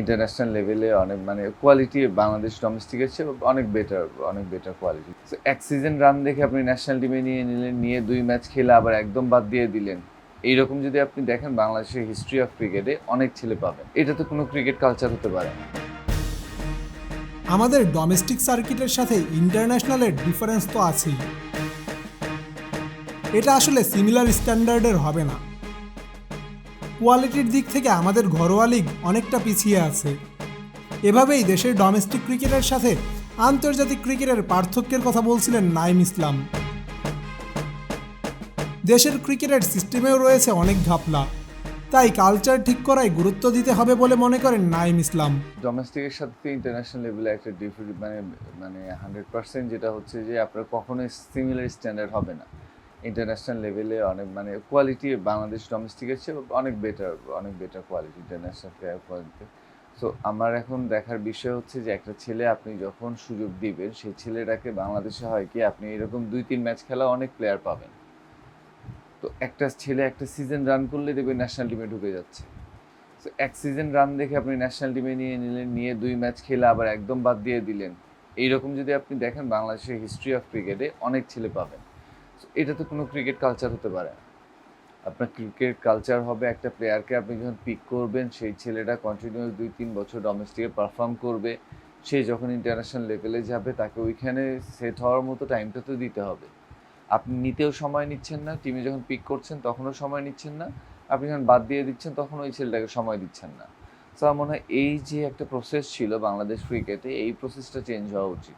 International লেভেলে অনেক মানে কোয়ালিটি বাংলাদেশ ডোমেস্টিকের চেয়ে অনেক বেটার অনেক বেটার কোয়ালিটি এক সিজন রান দেখে আপনি ন্যাশনাল টিমে নিয়ে নিলেন, নিয়ে দুই ম্যাচ খেলে আবার একদম বাদ দিয়ে দিলেন। এইরকম যদি আপনি দেখেন বাংলাদেশের হিস্ট্রি অফ ক্রিকেটে অনেক ছেলে পাবেন। এটা তো কোনো ক্রিকেট কালচার হতে পারে আমাদের ডোমেস্টিক সার্কিটের সাথে ইন্টারন্যাশনালের ডিফারেন্স তো আছেই। এটা আসলে সিমিলার স্ট্যান্ডার্ডের হবে না। কোয়ালিটির দিক থেকে আমাদের ঘরোয়া লিগ অনেকটা পিছিয়ে আছে। এভাবেই দেশের ডোমেস্টিক ক্রিকেটের সাথে আন্তর্জাতিক ক্রিকেটের পার্থক্যের কথা বলছিলেন নাইম ইসলাম। দেশের ক্রিকেটের সিস্টেমেও রয়েছে অনেক ঘাপলা। তাই কালচার ঠিক করায় গুরুত্ব দিতে হবে বলে মনে করেন নাইম ইসলাম। ডোমেস্টিকের সাথে ইন্টারন্যাশনাল লেভেলে একটা ডিফারেন্ট মানে মানে হান্ড্রেড পার্সেন্ট যেটা হচ্ছে যে আপনার কখনোই সিমিলার স্ট্যান্ডার্ড হবে না। ইন্টারন্যাশনাল লেভেলে অনেক মানে কোয়ালিটি বাংলাদেশ ডোমেস্টিকের চেয়ে অনেক বেটার অনেক better quality international player quality so আমার এখন দেখার বিষয় হচ্ছে যে একটা ছেলে আপনি যখন সুযোগ দিবেন, সেই ছেলেটাকে বাংলাদেশে হয় কি আপনি এরকম দুই তিন ম্যাচ খেলা অনেক প্লেয়ার পাবেন। তো একটা ছেলে একটা সিজন রান করলে দেখবেন ন্যাশনাল টিমে ঢুকে যাচ্ছে। তো এক সিজন রান দেখে আপনি ন্যাশনাল টিমে নিয়ে নিলেন, নিয়ে দুই ম্যাচ খেলে আবার একদম বাদ দিয়ে দিলেন। এইরকম যদি আপনি দেখেন বাংলাদেশের হিস্ট্রি অফ ক্রিকেটে অনেক ছেলে পাবেন। এটা তো কোনো ক্রিকেট কালচার হতে পারে। আপনার ক্রিকেট কালচার হবে একটা প্লেয়ারকে আপনি যখন পিক করবেন, সেই ছেলেটা কন্টিনিউয়াস দুই তিন বছর ডোমেস্টিকে পারফর্ম করবে। সে যখন ইন্টারন্যাশনাল লেভেলে যাবে, তাকে ওইখানে সেট হওয়ার মতো টাইমটা তো দিতে হবে। আপনি নিতেও সময় নিচ্ছেন না টিমে যখন পিক করছেন, তখনও সময় নিচ্ছেন না। আপনি যখন বাদ দিয়ে দিচ্ছেন, তখন ওই ছেলেটাকে সময় দিচ্ছেন না। তো আমার মনে হয় এই যে একটা প্রসেস ছিল বাংলাদেশ ক্রিকেটে এই প্রসেসটা চেঞ্জ হওয়া উচিত।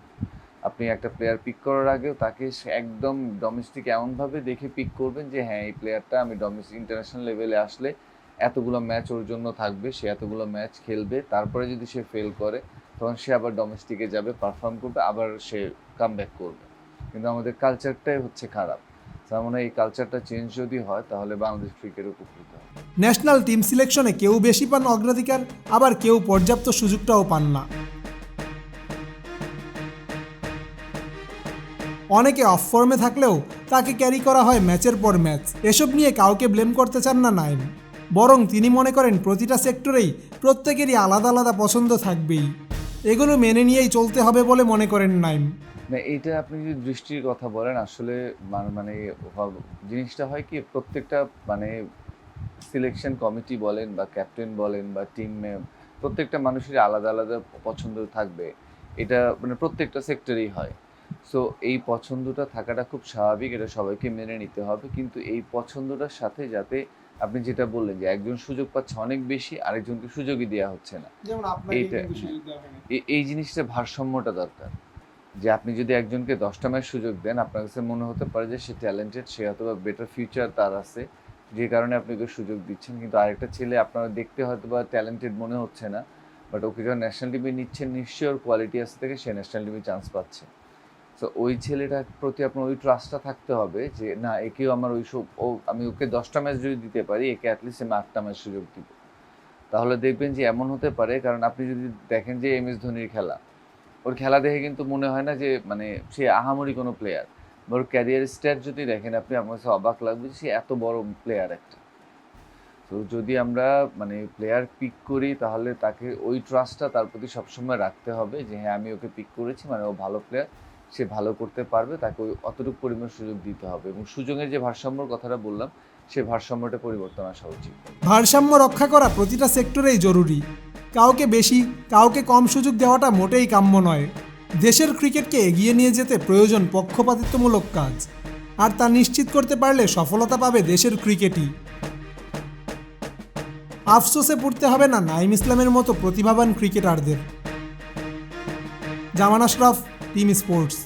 আপনি একটা প্লেয়ার পিক করার আগেও তাকে একদম ডোমেস্টিক এমনভাবে দেখে পিক করবেন যে হ্যাঁ এই প্লেয়ারটা আমি ডোমেস্টিক ইন্টারন্যাশনাল লেভেলে আসলে এতগুলো ম্যাচ ওর জন্য থাকবে, সে এতগুলো ম্যাচ খেলবে, তারপরে যদি সে ফেল করে, তখন সে আবার ডোমেস্টিকে যাবে পারফর্ম করবে, আবার সে কাম করবে। কিন্তু আমাদের কালচারটাই হচ্ছে খারাপ। তার মানে এই কালচারটা চেঞ্জ যদি হয়, তাহলে বাংলাদেশ ক্রিকেট উপকৃত ন্যাশনাল টিম সিলেকশনে কেউ বেশি পান অগ্রাধিকার, আবার কেউ পর্যাপ্ত সুযোগটাও পান না। অনেকে অফ ফর্মে থাকলেও তাকে ক্যারি করা হয় ম্যাচের পর ম্যাচ এসব নিয়ে কাউকে ব্লেম করতে চান না নাইম। বরং তিনি মনে করেন প্রতিটা সেক্টরেই প্রত্যেকেরই আলাদা আলাদা পছন্দ থাকবেই। এগুলো মেনে নিয়েই চলতে হবে বলে মনে করেন নাইম। না, এটা আপনি যদি দৃষ্টির কথা বলেন, আসলে মানে জিনিসটা হয় কি, প্রত্যেকটা মানে সিলেকশন কমিটি বলেন বা ক্যাপ্টেন বলেন বা টিম প্রত্যেকটা মানুষের আলাদা আলাদা পছন্দ থাকবে। এটা মানে প্রত্যেকটা সেক্টরেই হয়। সো এই পছন্দটা থাকাটা খুব স্বাভাবিক এটা সবাইকে মেনে নিতে হবে। কিন্তু এই পছন্দটার সাথে যাতে আপনি যেটা বললেন যে একজন সুযোগ পাচ্ছে অনেক বেশি আরেকজনকে সুযোগই দেওয়া হচ্ছে না। এইটা- এই- জিনিসটা ভারসাম্যটা দরকার। যে আপনি যদি একজনকে দশটা ম্যাচ সুযোগ দেন আপনার কাছে মনে হতে পারে যে সে ট্যালেন্টেড সে অথবা বেটার ফিউচার তার আছে। যে কারণে আপনি ওকে সুযোগ দিচ্ছেন। কিন্তু আরেকটা ছেলে আপনার দেখতে হয়তো বা ট্যালেন্টেড মনে হচ্ছে না বাট ওকে যখন ন্যাশনাল টিমে নিচ্ছেন নিশ্চয়ই ওর কোয়ালিটি আছে থেকে সে ন্যাশনাল টিমে চান্স পাচ্ছে। তো ওই ছেলেটার প্রতি আপনার ওই ট্রাস্টটা থাকতে হবে যে, না, একেও আমার ওই সব, ও, আমি ওকে দশটা ম্যাচ যদি দিতে পারি, একে অ্যাটলিস্ট আমি আটটা ম্যাচ সুযোগ দিব। তাহলে দেখবেন যে এমন হতে পারে, কারণ আপনি যদি দেখেন যে এম এস ধোনির খেলা, ওর খেলা দেখে কিন্তু মনে হয় না যে মানে সে আহামরি কোনো প্লেয়ার ওর ক্যারিয়ার স্ট্যাট যদি দেখেন, আপনি আমার কাছে অবাক লাগবে সে এত বড় প্লেয়ার একটা। তো যদি আমরা মানে প্লেয়ার পিক করি, তাহলে তাকে ওই ট্রাস্টটা তার প্রতি সবসময় রাখতে হবে যে হ্যাঁ আমি ওকে পিক করেছি মানে ও ভালো প্লেয়ার সে ভালো করতে পারবে, তাকে ওই অতটুকু পরিমাণ সুযোগ দিতে হবে। এবং সুযোগের যে ভারসাম্যর কথাটা বললাম, সে ভারসাম্যটা পরিবর্তন আসা উচিত। ভারসাম্য রক্ষা করা প্রতিটা সেক্টরেই জরুরি। কাউকে বেশি, কাউকে কম সুযোগ দেওয়াটা মোটেই কাম্য নয়। দেশের ক্রিকেটকে এগিয়ে নিয়ে যেতে প্রয়োজন পক্ষপাতিত্বমূলক কাজ। আর তা নিশ্চিত করতে পারলে সফলতা পাবে দেশের ক্রিকেটই। আফসোসে পড়তে হবে না নাইম ইসলামের মতো প্রতিভাবান ক্রিকেটারদের। জামান আশরাফ টিম স্পোর্টস